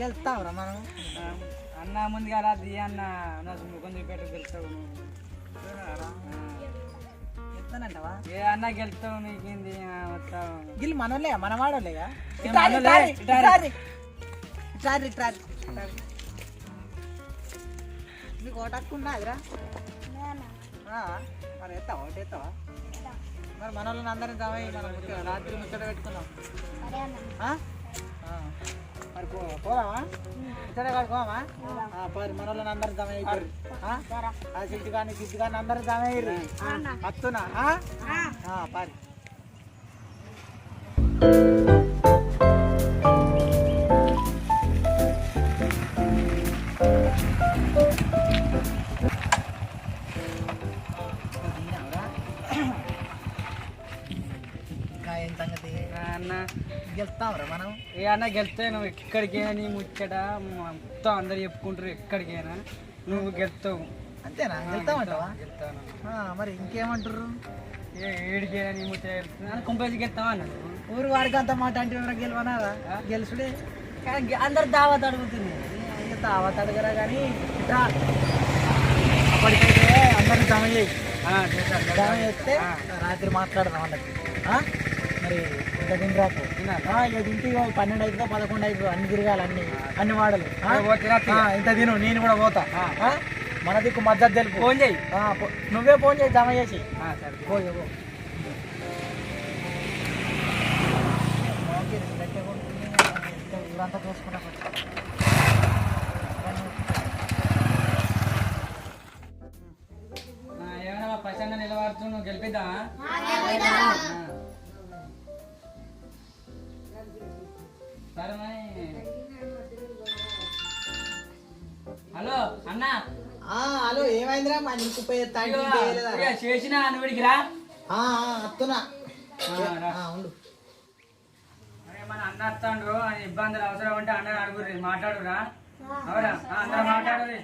గెలుస్తావురా మనం. అన్న ముందుగా రా ది అన్న నా ముఖం చూపెట్టు గెలుస్తావు ఏ అన్న గెలుస్తావు నీకేంది వస్తావు. గిల్లు మనోళ్ళే మన ఇట్రారి. ఇట్రారి, ఇట్రారి. మీకు ఓటక్కున్నా అదిరా మరి ఎత్తావా? ఒకటి ఎత్తావా? మరి మన వాళ్ళని అందరం జమ అయ్యి మనం ముచ్చట రాత్రి ముచ్చట పెట్టుకున్నాం. మరి పో పోదామా ముచ్చట కడుకోమా పోరు మన వాళ్ళని అందరం జమ అయిపోరు ఆ సిద్ధు కానీ సిద్ధు కానీ అందరం జమ అయ్యారు వస్తున్నా ఆ? ఆ, పారి ఇంకా ఏం సంగతి ఆ, అన్న గెలుస్తాంరా మనం? ఏ అన్న గెలిస్తే నువ్వు ఎక్కడికైనా నీ ముచ్చట మొత్తం అందరు చెప్పుకుంటారు ఎక్కడికైనా. నువ్వు గెలుస్తావు. అంతేనా? గెలుస్తామంటావా? గెలుస్తాను ఆ, మరి ఇంకేమంటారు ఏ ఏడికైనా నీ ముచ్చట గెలుస్తున్నా కుంపేసి గెలుస్తావా అన్న ఊరు వాడికి అంత మాట అంటే ఆ? గెలుసుడే. కానీ అందరు దావత్ అడుగుతుంది. తావత్ అడగరా కానీ ఇట్లా. అప్పటికైతే అందరిని జమ చేయి. జమ. చేస్తే రాత్రి మాట్లాడదాం వాళ్ళకి తినరాకు ఇక ఇంటికి పన్నెండు అవుతుందో పదకొండు అవుతుందో అన్ని తిరగాలి అన్ని అన్ని వాడలు. ఇంత తిను నేను కూడా పోతా? మన దిక్కు మద్దతు తెలుపు. ఫోన్ చేయి. నువ్వే ఫోన్ చేసి జమ చేసి. సరే. పోయి పో. ఊరంతా చూసుకుంటా హలో అన్న. హలో ఏమైందిరా? మా నీకు చేసిన నువ్వుడికి రా. అత్తున్నా. ఉండు. మన అన్న ఆయన ఇబ్బందులు అవసరం ఉంటే అన్న అడుగుర్రి మాట్లాడురా. అవురా అందరూ మాట్లాడుర్రి.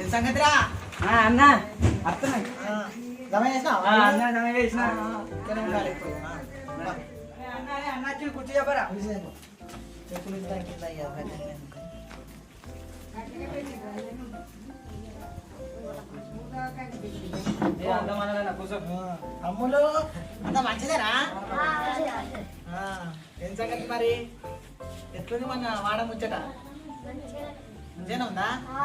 ఏం సంగతిరా. అన్న. వస్తున్నాయి కుర్చీ చెప్పరా? అమ్ములు అంత మంచిదేనా? ఆ, ఏం సంగతి మరి? ఎట్లుంది మన వాడ ముచ్చట? మంచిగానే ఉందా? ఆ,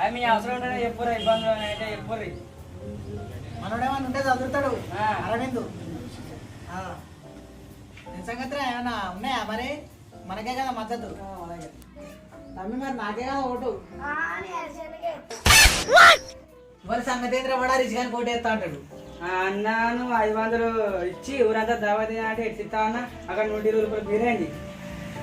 అది మీ అవసరం ఉంటే చెప్పుర్రి ఇబ్బందులు అయితే చెప్పుర్రి. మనోడేమన్నా ఉంటే చదువుతాడు. అరవిందు. సంగతిరా ఏమన్నా ఉన్నాయా మరి? మనకే కదా మద్దతు. తమ్మి మరి నాకే కదా ఓటు. మరి సంగతి ఏంద్రా వాడా? రిచిగాని కోటి వేస్తా అంటాడు. ఆ, అన్న నువ్వు ఐదు వందలు ఇచ్చి ఊరంతా దావతి అంటే ఎట్టిస్తా అన్న. అక్కడ నూట ఇరవై రూపాయలు బిర్యానీ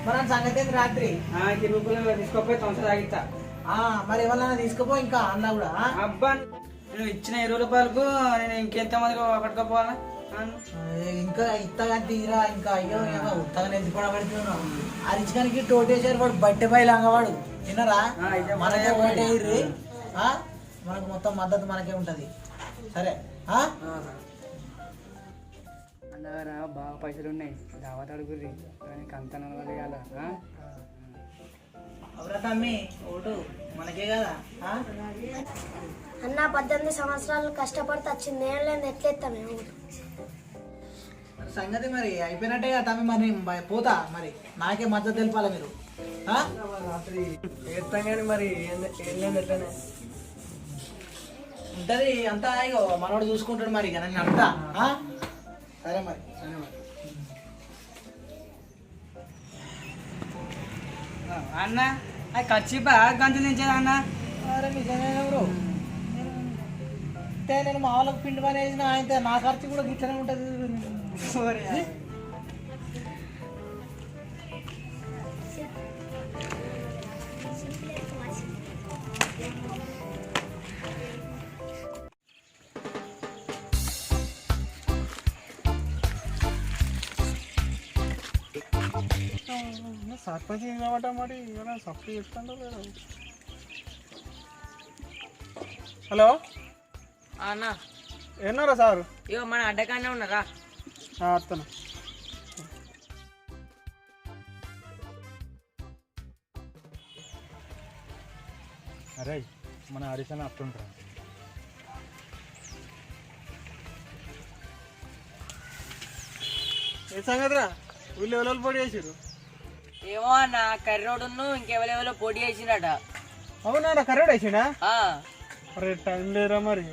మరి ఆ సంగతి ఏంది రాత్రి? ఆ, ఇరవై రూపాయలు తీసుకోపోయి తొందర తాగిస్తా. ఆ మరి ఎవరన్నా తీసుకుపో ఇంకా అన్నా కూడా? అబ్బా. నేను ఇచ్చిన ఇరవై రూపాయలకు నేను ఇంకెంత మందికి పట్టుకోపోవాలా? ఇంకా ఇత్తగా తీరా ఇంకా అయ్యో ఉత్తగా నెత్తి కూడా పెడుతున్నావు? ఆ రిచిగానికి టోటేసారు వాడు బట్టె పై లంగవాడు విన్నరా మనకే ఆ? మనకు మొత్తం మద్దతు మనకే ఉంటది. సరే? అన్నగారా బాగా పైసలు ఉన్నాయి. దావత్ అడుగుర్రి కానీ కంత నడవాలి కదా అవురా తమ్మి ఓటు మనకే కదా? అన్న పద్దెనిమిది సంవత్సరాలు కష్టపడితే వచ్చింది ఏం లేదు ఎట్లెత్తా మేము? మరి సంగతి మరి అయిపోయినట్టే కదా తమ్మి మరి పోతా మరి. నాకే మద్దతు తెలిపాలి మీరు? ఆ? చేస్తాం కానీ మరి ఏం లేదు ఎట్లనే. ఉంటది. అంతా ఇగో మనోడు చూసుకుంటాడు మరి ఇక నన్ను అడుగుతా ఆ? సరే మరి అన్న అది ఖర్చు గంతులు అన్న? అరే నిజమే బ్రో అంటే నేను మా వాళ్ళకి పిండి పని వేసిన ఆయన నా ఖర్చు కూడా గిట్లనే ఉంటుంది సర్పంచ్ ఏమంటా మరి? ఏమైనా సప్లై చెప్తాడో లేదో. హలో? అన్న. ఎన్నారా సార్? ఇగో మన అడ్డకానే ఉన్నారా? అత్తను. అరే మన హరిసన అట్టుంటారా ఏ సంగతిరా? వీళ్ళు ఎవరు పొడి చేసిరు ఏమో అన్న కర్రోడును ఇంకెవరెవరో పోటీ చేసినట అవునా కరెక్ట్ వేసిండా? ఆ, అరే టైం లేరా మరి.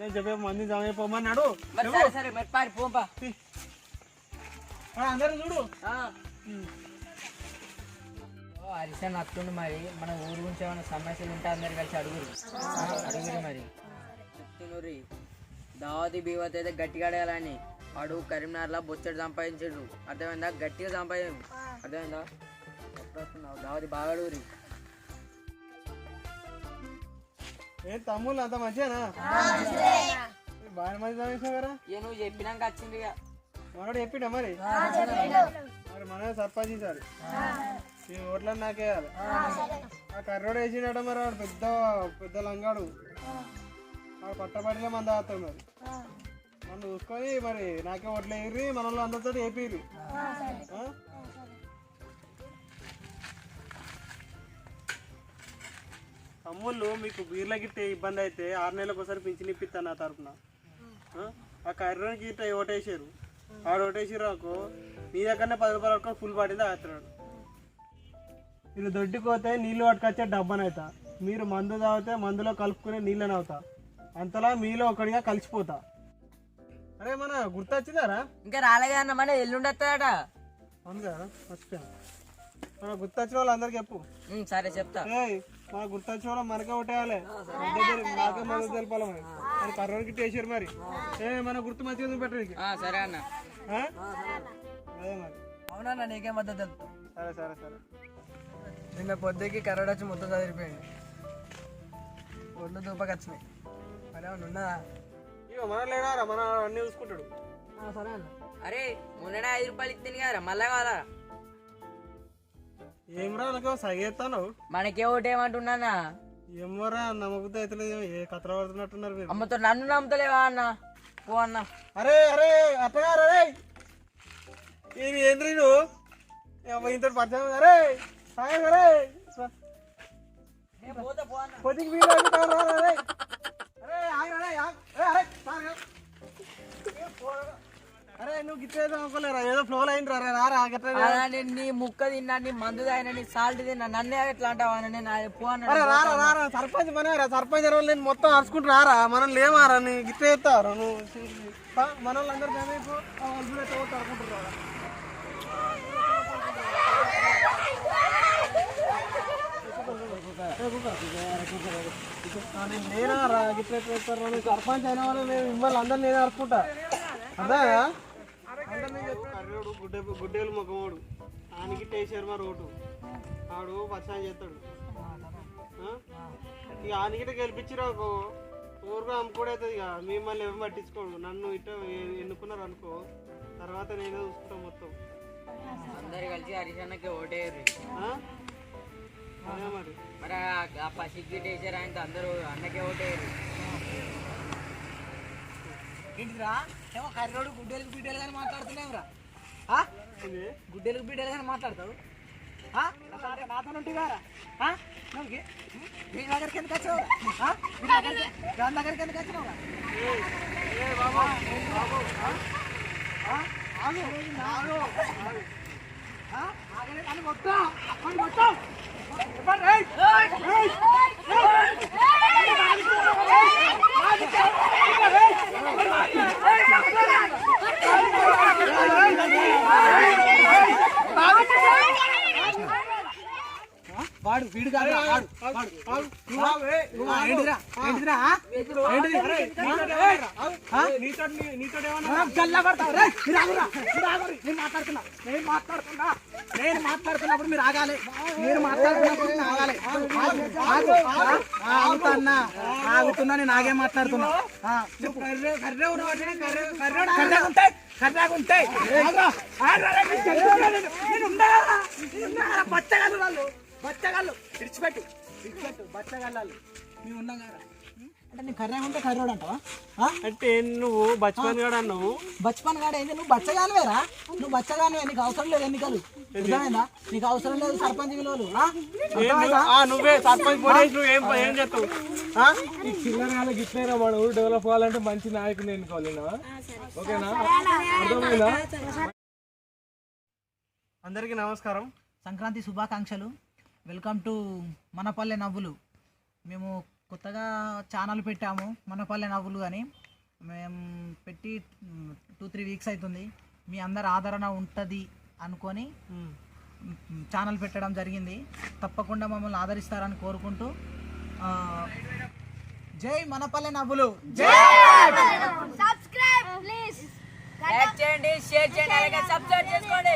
నేను చెప్పే మంది జమ అయిపోమన్నాడు మరి సరే సరే మరి పారి పోంపా. అందరూ చూడు. హరిసన్ అత్తుండు మరి. మన ఊరు గురించి ఏమైనా సమస్యలు ఉంటే అందరు కలిసి అడుగురు. అడుగురు మరి. చెప్తున్నారు దావతి బీవతి అయితే గట్టిగా అడగాలని. వాడు కరీంనగర్లో బొచ్చడు సంపాదించాడు. అర్థమైందా? గట్టిగా సంపాదించు అర్థమైందా? దావతి బాగా అడుగురి. ఏ తమ్ముళ్ళు అంత మంచిగానా? బాగా మంది జమ చేసావు కదా? నువ్వు చెప్పినాక వచ్చింది ఇక. మనోడు చెప్పిండా మరి? మరి మనమే సర్పంచ్ ఈసారి ఈ ఓట్లను నాకేయాలి ఆ కర్రోడు వేసిండట మరి వాడు పెద్ద పెద్ద లంగాడు. వాడు పట్టబడిలో మన దాస్తాం మరి. మనం చూసుకొని మరి నాకే ఓట్లు వేయర్రి మన వాళ్ళు అందరితో వేపిర్రి తమ్ముళ్ళు మీకు బీర్ల గిట్ట ఇబ్బంది అయితే ఆరు నెలలకు ఒకసారి పింఛన్ ఇప్పిస్తాను నా తరఫున. ఆ? కర్రోనికి గిట్ట ఓటేసారు ఆడు ఓటేసారు అనుకో నీ దగ్గరనే పది రూపాయలు పట్టుకొని ఫుల్ పడింది ఆస్తున్నాడు ఇది దొడ్డిపోతే నీళ్ళు పట్టుకొచ్చే డబ్బనవుతా మీరు మందు తాగితే మందులో కలుపుకునే నీళ్ళని అవుతా అంతలా మీలో ఒకటిగా కలిసిపోతా. అరే మన గుర్తొచ్చిందారా? ఇంకా రాలేగా అన్న మన ఎల్లుండి వస్తుందట అవును కదా మర్చిపోయాను. మన గుర్తొచ్చిన వాళ్ళందరికీ చెప్పు. సరే చెప్తా. మన గుర్తొచ్చిన మనకే ఒకటేయాలి. నాకే మందు తెలపాలి మరి కర్రోడికి టేసారు మరి. ఏ మన గుర్తు మంచిగా చూపెట్టడానికి ఆ, సరే అన్న. ఆ? అదే మరి. అవునన్న నీకే మద్దతు తెలుపుతా. సరే సరే సరే. నిన్న పొద్దుకి కరోడ్ వచ్చి మొత్తం చదివిపోయింది ఒళ్ళు దూపకొచ్చినాయి అరే ఉన్నదా? ఇక మన లేడారా మన అన్ని చూసుకుంటాడు. సరే అన్న. అరే మొన్ననే ఐదు రూపాయలు ఇచ్చింది కదా మళ్ళా కావాలా? ఏం రా నాకు సగేస్తాను మనకే ఏమోరా నమ్మకం ఏ కథ పడుతున్నట్టున్నారు మీరు. అమ్మతో నన్ను నమ్ముతలేవా అన్న? పో అన్న. అరే అరే అత్తగారు అరే. ఏంద్రీ నువ్వు ఇంత పరిచయం అరే సాయం అరే పొద్దుకి వీలు నీ ముక్క తిన్నా నీ మందు తాగినా నీ సాల్ట్ తిన్నా నన్నే ఎట్లా అంటావా అని నేను అరే రారా రారా సర్పంచ్ మనరా సర్పంచ్ నేను మొత్తం అరుచుకుంటూ రారా మనం లేమారా నీ గిట్ల ఎత్తారా నువ్వు? పా, మన వాళ్ళందరూ వాళ్ళు ఎట్లా నేనా రా గిట్ల ఎట్లా ఎత్తారు నువ్వు సర్పంచ్ అయిన వాళ్ళు నేను మిమ్మల్ని అందరు నేను అరుచుకుంటా. అదా కర్రోడు గుడ్డ గుడ్డేలు మొక్కమోడు టేసారు మరి ఓటు ఆడు పచ్చాయి చేస్తాడు. ఆ? ఇక ఆనగిట గెలిపించిరా ఊరుగా అమ్ముకోడవుతుంది ఇక. మిమ్మల్ని ఏం పట్టించుకోడు. నన్ను ఇట్ట ఎన్నుకున్నారు అనుకో. తర్వాత నేనే చూసుకుంటా మొత్తం. అందరు కలిసి హరిశన్నకి ఓటేయరు మరి. మరి ఆ- పసికి వేసారు ఆయన అందరూ అన్నకే ఓటేయరు ఏంటిరా ఏమో కర్రోడు గుడ్డెలకు బిడ్డలు కానీ మాట్లాడుతున్నావురా. ఇది గుడ్డెలకు బిడ్డలు కానీ మాట్లాడతావు? నాతో ఉంటుగారా నువ్వు మీ దగ్గరికి ఎందుకు వచ్చావు దాని దగ్గరికి ఎందుకు వచ్చినావు? ఏ మొత్తం బాబు ఆ? ఆ? వాడు వీడు కాదు వాడు వాడు? ఏంటిది? గల్లా పడతావు రే మీరు ఆగురా మీరు ఆగురి నేను మాట్లాడుతున్నా నేను మాట్లాడుతున్నా నేను మాట్లాడుతున్నప్పుడు మీరు ఆగాలి. మీరు మాట్లాడుతున్నప్పుడు నేను ఆగాలి. ఆగు, ఆగు, ఆగు. ఆ, ఆగుతున్నా నేను ఆగే మాట్లాడుతున్నా. ఆ, చెప్పు. కర్రెగుంటాయి, కర్రెగుంటాయి. ఆగురా, ఆగురా, నేను చెప్తున్నా నేను. నేను ఉండగలరా? నేను ఉండగలరా? బచ్చగాళ్ళు వాళ్ళు. బచ్చగాళ్ళు. విడిచిపెట్టు. విడిచిపెట్టు. బచ్చగాళ్ళు మేము ఉన్నాం కదా. అంటే నీ కర్ర ఉంటే కర్రోడు అంటావా? అంటే నువ్వు బచ్పన్ గడ అన్నావు. బచ్పన్ గాడు ఏంది? నువ్వు బచ్చగానివేరా నువ్వు బచ్చగానివే. నీకు అవసరం లేదు ఎన్నికలు. అర్థమైందా? నీకు అవసరం లేదు సర్పంచ్ విలువలు. ఆ? అర్థమైందా? ఆ, నువ్వే సర్పంచ్ నువ్వు ఏం ఏం చేస్తావు? ఈ చిల్లర గిట్లైనా మన ఊరు డెవలప్ అవ్వాలంటే మంచి నాయకుని ఎన్నుకోవాలినా ఓకేనా? అర్థమైందా? అందరికీ నమస్కారం. సంక్రాంతి శుభాకాంక్షలు. వెల్కమ్ టు మనపల్లె నవ్వులు. మేము కొత్తగా ఛానల్ పెట్టాము మనపల్లె నవ్వులు అని. మేము పెట్టి టూ త్రీ వీక్స్ అవుతుంది మీ అందరి ఆదరణ ఉంటుంది అనుకొని ఛానల్ పెట్టడం జరిగింది. తప్పకుండా మమ్మల్ని ఆదరిస్తారని కోరుకుంటూ ఆ, జై మనపల్లె నవ్వులు. జై సబ్స్క్రైబ్ ప్లీజ్ లైక్ చేయండి షేర్ చేయండి అలాగే సబ్స్క్రైబ్ చేసుకోండి.